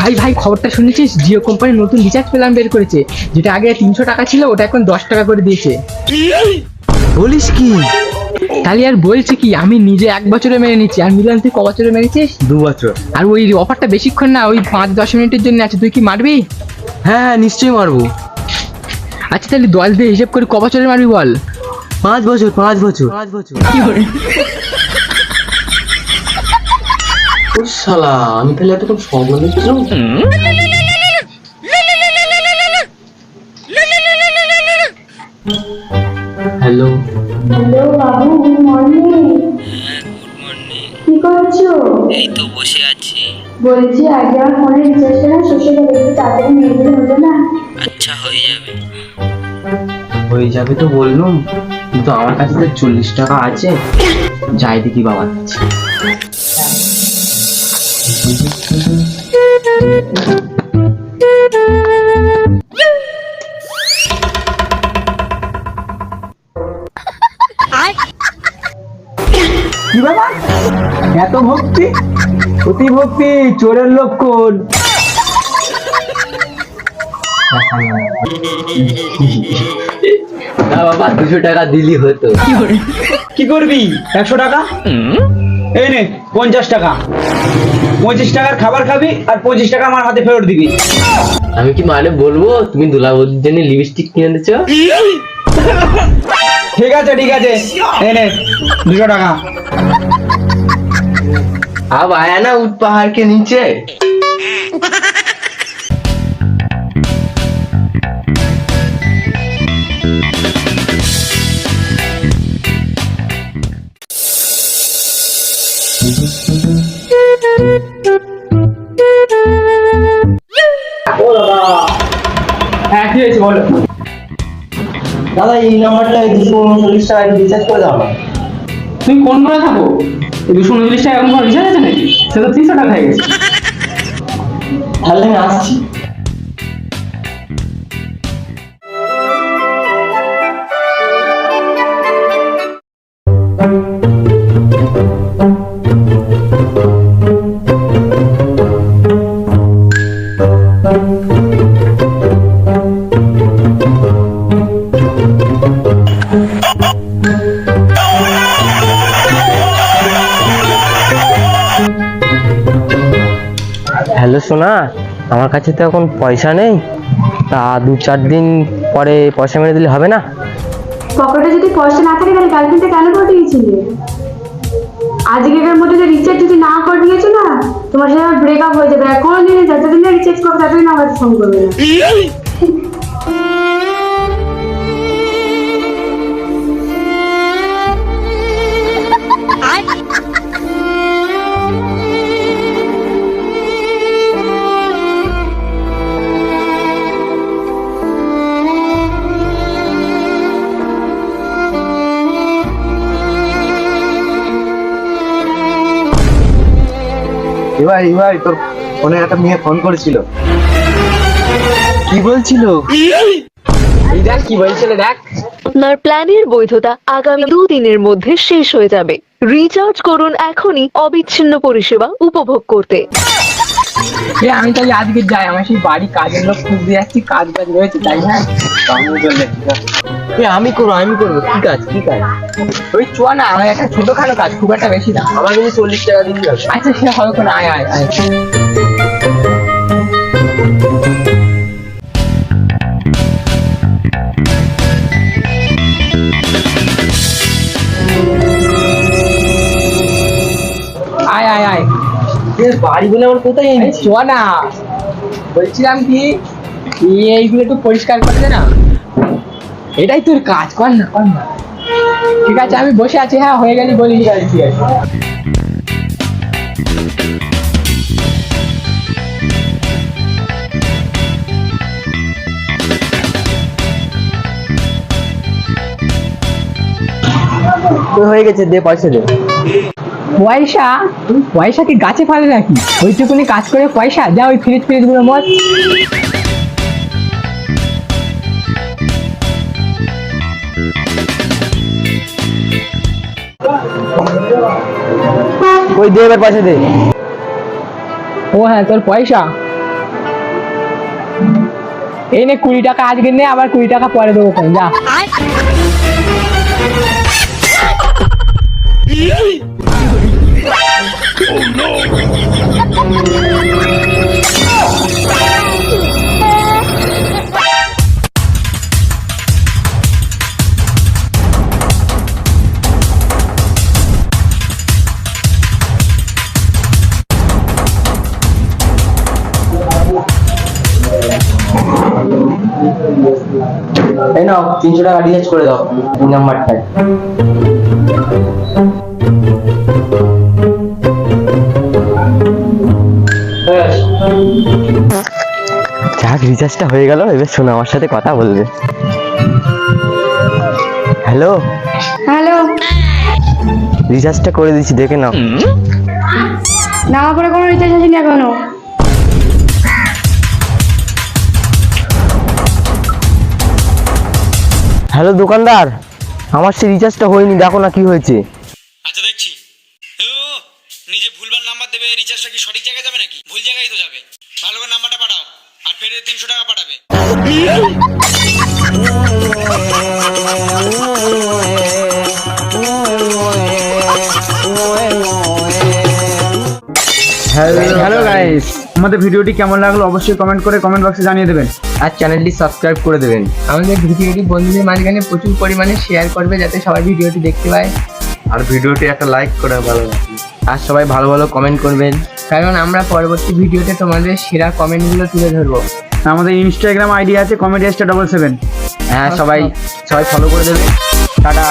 ভাই ভাই খবরটা শুনেছিস? জিও কোম্পানি নতুন রিচার্জ প্ল্যান বের করেছে। যেটা আগে তিনশো টাকা ছিল ওটা এখন দশ টাকা করে দিয়েছে। বলিস কি? তাহলে আর বলছি কি আমি নিজে এক বছরে মেরে নিচ্ছি। আর মিলন তুই ক বছরে মেরেছিস? দু বছর। আর ওই অফারটা বেশিক্ষণ না ওই পাঁচ দশ মিনিটের জন্য আছে। তুই কি মারবি? হ্যাঁ হ্যাঁ নিশ্চয়ই মারবো। আচ্ছা তাহলে দল দিয়ে হিসেব করে ক বছরে মারবি বল? পাঁচ বছর পাঁচ বছর। পাঁচ বছর ওর শালা আমি তাহলে এতক্ষণ স্বপ্ন দেখছিলাম হ্যালো হ্যালো বাবু গুড মর্নিং কি করছ? এই তো বসে আছি। বলছি আগে আমার ফোনের রিচার্জটা না শেষ হয়ে গেলে তাড়াতাড়ি মেরে দিলে হতো না? আচ্ছা হয়ে যাবে। হয়ে যাবে তো বললুম কিন্তু আমার কাছে তো চল্লিশ টাকা আছে। যাই দেখি বাবা কি বাবা? এত ভক্তি? অতি ভক্তি চোরের লক্ষণ। না বাবা দুশো টাকা দিলি হতো। কি করবি? একশো টাকা? এই নে পঞ্চাশ টাকা পঁচিশ টাকার খাবার খাবি আর পঁচিশ টাকা আমার হাতে ফেরত দিবি আমি কি মানে বলবো তুমি দুলাবদির জন্য লিপস্টিক কিনে দিচ্ছ ঠিক আছে ঠিক আছে এই নে দুশো টাকা अब आया ना उठ पहाड़ के नीचे বলো। দাদা এই নাম্বারটা দুশো উনচল্লিশ টাকা রিচার্জ করে দাও না। তুমি কোন করে থাকো দুশো উনচল্লিশ টাকা এখন রিচার্জ আছে নাকি? সে তো তিনশো টাকা হয়ে গেছে। তাহলে আমি আসছি। হ্যালো না। আমার কাছে তো এখন পয়সা নেই। তা দু চার দিন পরে পয়সা মেরে দিলে হবে না? পকেটে যদি পয়সা না থাকে তাহলে গার্লফ্রেন্ডে কেন করে দিয়েছিলে? আজকের মধ্যে যে রিচার্জ যদি না করে দিয়েছ না তোমার সাথে ব্রেকআপ হয়ে যাবে। আর কোনো দিনে যতদিন না রিচার্জ করবে ততদিন আমার ফোন করবে না। এবার ভাই তোর ফোনে একটা মেয়ে ফোন করেছিল। কি বলছিল? দেখ কি বলছিল দেখ। আপনার প্ল্যানের বৈধতা আগামী দুদিনের মধ্যে শেষ হয়ে যাবে। রিচার্জ করুন এখনই অবিচ্ছিন্ন পরিষেবা উপভোগ করতে। এ আমি তাই আজকে যাই আমার সেই বাড়ি কাজের লোক খুঁজ দিয়ে যাচ্ছি কাজ কাজ রয়েছে তাই হ্যাঁ এ আমি করব আমি করব কি কাজ কি কাজ? ওই চুয়া না আমার একটা ছোটখাটো কাজ খুব একটা বেশি না। আমার কিন্তু চল্লিশ টাকা দিতে হবে আচ্ছা সে হবে কোনো আয় আয় আয়। বাড়ি বলে আমার কোথায় এনেছি? না। বলছিলাম কি এইগুলো একটু পরিষ্কার করে দে না। এটাই তোর কাজ কর না কর না। ঠিক আছে আমি বসে আছি হ্যাঁ হয়ে গেলি বলি ঠিক আছে ঠিক আছে। হয়ে গেছে দে পয়সা দে। পয়সা? পয়সা কি গাছে ফেলে নাকি? ওইটুকুনি কাজ করে পয়সা? যা ওই ফ্রিজ ফ্রিজগুলো মত ওই দে এবার পয়সা দে। ও হ্যাঁ তোর পয়সা। এই নে কুড়ি টাকা আজকে নে আবার কুড়ি টাকা পরে দেবো যা। এই নাও তিনশো টাকা রিচার্জ করে দাও এই নাম্বারটায়। যাক রিচার্জটা হয়ে গেল এবার শোনো আমার সাথে কথা বলবে। হ্যালো হ্যালো রিচার্জটা করে দিচ্ছি দেখে নাও। না করে কোনো রিচার্জ আসেনি এখনও। হ্যালো দোকানদার আমার সে রিচার্জটা হয়নি দেখো না কি হয়েছে। আচ্ছা দেখছি। ও নিজে ভুলভাল নাম্বার দেবে রিচার্জটা কি সঠিক জায়গায় যাবে নাকি? ভুল জায়গায় তো যাবে। ভালো করে নাম্বারটা পাঠাও আর ফের তিনশো টাকা পাঠাবে। হ্যালো গাইস আমাদের ভিডিওটি কেমন লাগল অবশ্যই কমেন্ট করে কমেন্ট বক্সে জানিয়ে দেবেন। আর চ্যানেলটি সাবস্ক্রাইব করে দেবেন। আমাদের ভিডিওটি বন্ধুদের মাঝখানে প্রচুর পরিমাণে শেয়ার করবে যাতে সবাই ভিডিওটি দেখতে পায়। আর ভিডিওটি একটা লাইক করে ভালো আর সবাই ভালো ভালো কমেন্ট করবেন। কারণ আমরা পরবর্তী ভিডিওতে তোমাদের সেরা কমেন্টগুলো তুলে ধরবো। আমাদের ইনস্টাগ্রাম আইডি আছে কমেডি এসটা ডবল সেভেন হ্যাঁ সবাই সবাই ফলো করে দেবে টাটা।